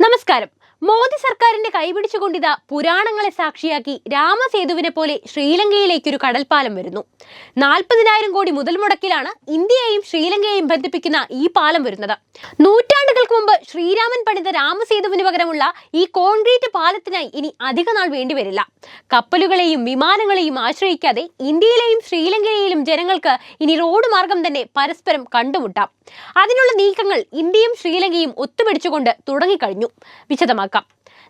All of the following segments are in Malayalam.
നമസ്കാരം മോദി സർക്കാരിന്റെ കൈപിടിച്ചുകൊണ്ടിതാ പുരാണങ്ങളെ സാക്ഷിയാക്കി രാമസേതുവിനെ പോലെ ശ്രീലങ്കയിലേക്കൊരു കടൽപ്പാലം വരുന്നു. നാൽപ്പതിനായിരം കോടി മുതൽ മുടക്കിലാണ് ഇന്ത്യയെയും ശ്രീലങ്കയെയും ബന്ധിപ്പിക്കുന്ന ഈ പാലം വരുന്നത്. നൂറ്റാണ്ടുകൾക്ക് മുമ്പ് ശ്രീരാമൻ പണിത രാമസേതുവിന് പകരമുള്ള ഈ കോൺക്രീറ്റ് പാലത്തിനായി ഇനി അധിക നാൾ വേണ്ടിവരില്ല കപ്പലുകളെയും വിമാനങ്ങളെയും ആശ്രയിക്കാതെ ഇന്ത്യയിലെയും ശ്രീലങ്കയിലെയും ജനങ്ങൾക്ക് ഇനി റോഡ് മാർഗം തന്നെ പരസ്പരം കണ്ടുമുട്ടാം. അതിനുള്ള നീക്കങ്ങൾ ഇന്ത്യയും ശ്രീലങ്കയും ഒത്തുപിടിച്ചുകൊണ്ട് തുടങ്ങിക്കഴിഞ്ഞു. വിശദമാക്കാം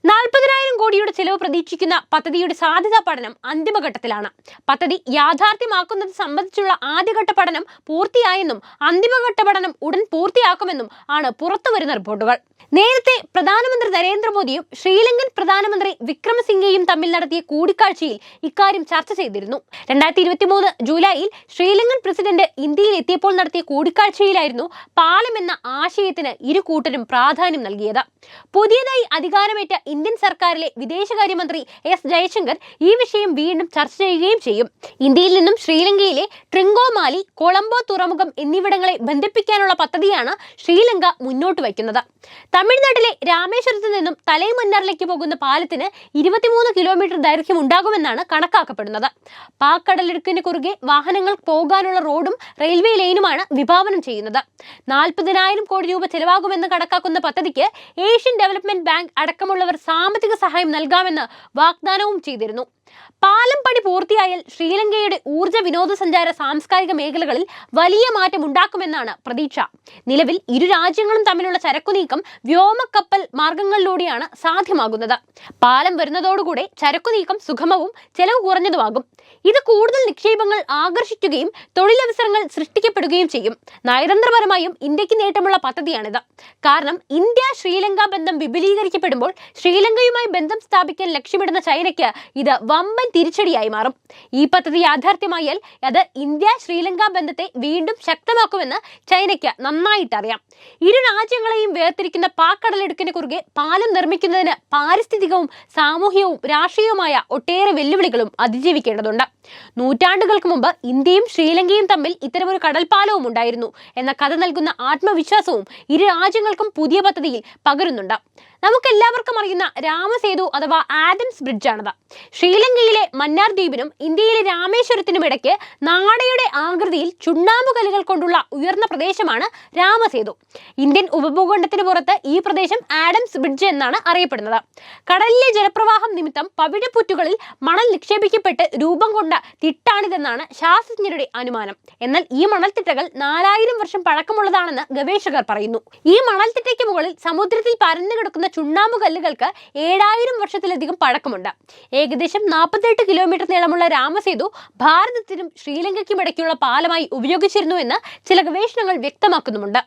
നാൽപ്പതിനായിരം കോടിയുടെ ചെലവ് പ്രതീക്ഷിക്കുന്ന പദ്ധതിയുടെ സാധ്യതാ പഠനം അന്തിമഘട്ടത്തിലാണ്. പദ്ധതി യാഥാർത്ഥ്യമാക്കുന്നത് സംബന്ധിച്ചുള്ള ആദ്യഘട്ട പഠനം പൂർത്തിയായെന്നും അന്തിമഘട്ട പഠനം ഉടൻ പൂർത്തിയാക്കുമെന്നും ആണ് പുറത്തുവരുന്ന റിപ്പോർട്ടുകൾ. നേരത്തെ പ്രധാനമന്ത്രി നരേന്ദ്രമോദിയും ശ്രീലങ്കൻ പ്രധാനമന്ത്രി വിക്രമസിംഗെയും തമ്മിൽ നടത്തിയ കൂടിക്കാഴ്ചയിൽ ഇക്കാര്യം ചർച്ച ചെയ്തിരുന്നു. രണ്ടായിരത്തി ഇരുപത്തി മൂന്ന് ജൂലൈയിൽ ശ്രീലങ്കൻ പ്രസിഡന്റ് ഇന്ത്യയിൽ എത്തിയപ്പോൾ നടത്തിയ കൂടിക്കാഴ്ചയിലായിരുന്നു പാലം എന്ന ആശയത്തിന് ഇരു കൂട്ടരും പ്രാധാന്യം നൽകിയത്. പുതിയതായി അധികാരമേറ്റ ഇന്ത്യൻ സർക്കാരിലെ വിദേശകാര്യമന്ത്രി എസ് ജയശങ്കർ ഈ വിഷയം വീണ്ടും ചർച്ച ചെയ്യുകയും ചെയ്യും. ഇന്ത്യയിൽ നിന്നും ശ്രീലങ്കയിലെ ട്രിങ്കോമാലി കൊളംബോ തുറമുഖം എന്നിവിടങ്ങളെ ബന്ധിപ്പിക്കാനുള്ള പദ്ധതിയാണ് ശ്രീലങ്ക മുന്നോട്ട് വയ്ക്കുന്നത്. തമിഴ്നാട്ടിലെ രാമേശ്വരത്ത് നിന്നും തലൈമന്നാറിലേക്ക് പോകുന്ന പാലത്തിന് ഇരുപത്തിമൂന്ന് കിലോമീറ്റർ ദൈർഘ്യം ഉണ്ടാകുമെന്നാണ് കണക്കാക്കപ്പെടുന്നത്. പാക് കടലിടുക്കിന് കുറുകെ വാഹനങ്ങൾ പോകാനുള്ള റോഡും റെയിൽവേ ലൈനുമാണ് വിഭാവനം ചെയ്യുന്നത്. നാൽപ്പതിനായിരം കോടി രൂപ ചെലവാകുമെന്ന് കണക്കാക്കുന്ന പദ്ധതിക്ക് ഏഷ്യൻ ഡെവലപ്മെന്റ് ബാങ്ക് അടക്കമുള്ളവർ സാമ്പത്തിക സഹായം നൽകാമെന്ന് വാഗ്ദാനവും ചെയ്തിരുന്നു. പാലം പണി പൂർത്തിയായാൽ ശ്രീലങ്കയുടെ ഊർജ വിനോദസഞ്ചാര സാംസ്കാരിക മേഖലകളിൽ വലിയ മാറ്റം ഉണ്ടാക്കുമെന്നാണ് പ്രതീക്ഷ. നിലവിൽ ഇരു രാജ്യങ്ങളും തമ്മിലുള്ള ചരക്കു നീക്കം വ്യോമക്കപ്പൽ മാർഗങ്ങളിലൂടെയാണ് സാധ്യമാകുന്നത്. പാലം വരുന്നതോടുകൂടെ ചരക്കു നീക്കം സുഗമവും ചെലവ് കുറഞ്ഞതുമാകും. ഇത് കൂടുതൽ നിക്ഷേപങ്ങൾ ആകർഷിക്കുകയും തൊഴിലവസരങ്ങൾ സൃഷ്ടിക്കപ്പെടുകയും ചെയ്യും. നയതന്ത്രപരമായും ഇന്ത്യയ്ക്ക് നേട്ടമുള്ള പദ്ധതിയാണിത്. കാരണം ഇന്ത്യ ശ്രീലങ്ക ബന്ധം വിപുലീകരിക്കപ്പെടുമ്പോൾ ശ്രീലങ്കയുമായി ബന്ധം സ്ഥാപിക്കാൻ ലക്ഷ്യമിടുന്ന ചൈനയ്ക്ക് ഇത് വമ്പൻ തിരിച്ചടിയായി മാറും. ഈ പദ്ധതി യാഥാർത്ഥ്യമായാൽ അത് ഇന്ത്യ ശ്രീലങ്ക ബന്ധത്തെ വീണ്ടും ശക്തമാക്കുമെന്ന് ചൈനയ്ക്ക് നന്നായിട്ടറിയാം. ഇരു രാജ്യങ്ങളെയും വേർതിരിക്കുന്ന പാക്കടലെടുക്കിന് കുറുകെ പാലം നിർമ്മിക്കുന്നതിന് പാരിസ്ഥിതികവും സാമൂഹികവും രാഷ്ട്രീയവുമായ ഒട്ടേറെ വെല്ലുവിളികളും അതിജീവിക്കേണ്ടതുണ്ട്. നൂറ്റാണ്ടുകൾക്ക് മുമ്പ് ഇന്ത്യയും ശ്രീലങ്കയും തമ്മിൽ ഇത്തരമൊരു കടൽപ്പാലവും ഉണ്ടായിരുന്നു. എന്ന കഥ നൽകുന്ന ആത്മവിശ്വാസവും ഇരു രാജ്യങ്ങൾക്കും പുതിയ പദ്ധതിയിൽ പകരുന്നുണ്ട്. നമുക്കെല്ലാവർക്കും അറിയുന്ന രാമസേതു അഥവാ ആഡംസ് ബ്രിഡ്ജാണത്. ശ്രീലങ്കയിലെ മന്നാർ ദ്വീപിനും ഇന്ത്യയിലെ രാമേശ്വരത്തിനും ഇടയ്ക്ക് നാടയുടെ ആകൃതിയിൽ ചുണ്ണാമ്പ് കല്ലുകൾ കൊണ്ടുള്ള ഉയർന്ന പ്രദേശമാണ് രാമസേതു. ഇന്ത്യൻ ഉപഭൂഖണ്ഡത്തിന് പുറത്ത് ഈ പ്രദേശം ആഡംസ് ബ്രിഡ്ജ് എന്നാണ് അറിയപ്പെടുന്നത്. കടലിലെ ജലപ്രവാഹം നിമിത്തം പവിഴപ്പുറ്റുകളിൽ മണൽ നിക്ഷേപിക്കപ്പെട്ട് രൂപം കൊണ്ട തിട്ടാണിതെന്നാണ് ശാസ്ത്രജ്ഞരുടെ അനുമാനം. എന്നാൽ ഈ മണൽത്തിട്ടകൾ നാലായിരം വർഷം പഴക്കമുള്ളതാണെന്ന് ഗവേഷകർ പറയുന്നു. ഈ മണൽത്തിട്ടയ്ക്ക് മുകളിൽ സമുദ്രത്തിൽ പരന്നു കിടക്കുന്ന ചുണ്ണാമ്പ് കല്ലുകൾക്ക് ഏഴായിരം വർഷത്തിലധികം പഴക്കമുണ്ട്. ഏകദേശം നാൽപ്പത്തെട്ട് കിലോമീറ്റർ നീളമുള്ള രാമസേതു ഭാരതത്തിനും ശ്രീലങ്കയ്ക്കും ഇടയ്ക്കുള്ള പാലമായി ഉപയോഗിച്ചിരുന്നു എന്ന് ചില ഗവേഷണങ്ങൾ വ്യക്തമാക്കുന്നുമുണ്ട്.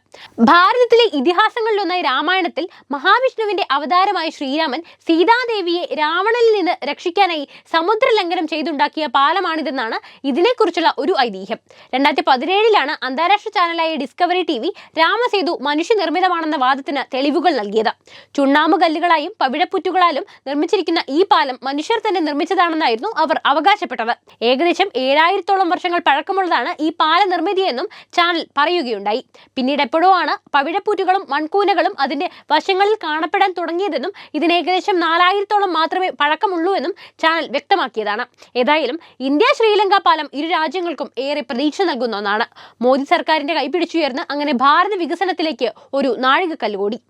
ഭാരതത്തിലെ ഇതിഹാസങ്ങളിലൊന്നായ രാമായണത്തിൽ മഹാവിഷ്ണുവിന്റെ അവതാരമായ ശ്രീരാമൻ സീതാദേവിയെ രാവണനിൽ നിന്ന് രക്ഷിക്കാനായി സമുദ്രലംഘനം ചെയ്തുണ്ടാക്കിയ പാലമാണിതെന്നാണ് ഇതിനെക്കുറിച്ചുള്ള ഒരു ഐതിഹ്യം. രണ്ടായിരത്തി പതിനേഴിലാണ് അന്താരാഷ്ട്ര ചാനലായ ഡിസ്കവറി ടി വി രാമസേതു മനുഷ്യനിർമ്മിതമാണെന്ന വാദത്തിന് തെളിവുകൾ നൽകിയത്. ചുണ്ണാമ്പ് കല്ലുകളായും പവിഴപ്പുറ്റുകളാലും നിർമ്മിച്ചിരിക്കുന്ന ഈ പാലം മനുഷ്യർ തന്നെ നിർമ്മിച്ചതാണെന്നായിരുന്നു അവർ അവകാശപ്പെട്ടത്. ഏകദേശം ഏഴായിരത്തോളം വർഷങ്ങൾ പഴക്കമുള്ളതാണ് ഈ പാല നിർമ്മിതിയെന്നും ചാനൽ പറയുകയുണ്ടായി. പിന്നീട് എപ്പോഴോ ആണ് പവിഴപ്പുറ്റുകളും മൺകൂനകളും അതിന്റെ വശങ്ങളിൽ കാണപ്പെടാൻ തുടങ്ങിയതെന്നും ഇതിന് ഏകദേശം നാലായിരത്തോളം മാത്രമേ പഴക്കമുള്ളൂ എന്നും ചാനൽ വ്യക്തമാക്കിയതാണ്. ഏതായാലും ഇന്ത്യ ശ്രീലങ്ക പാലം ഇരു രാജ്യങ്ങൾക്കും ഏറെ പ്രതീക്ഷ നൽകുന്ന ഒന്നാണ്. മോദി സർക്കാരിന്റെ കൈപിടിച്ചുയർന്ന് അങ്ങനെ ഭാരത വികസനത്തിലേക്ക് ഒരു നാഴികക്കല്ല് കൂടി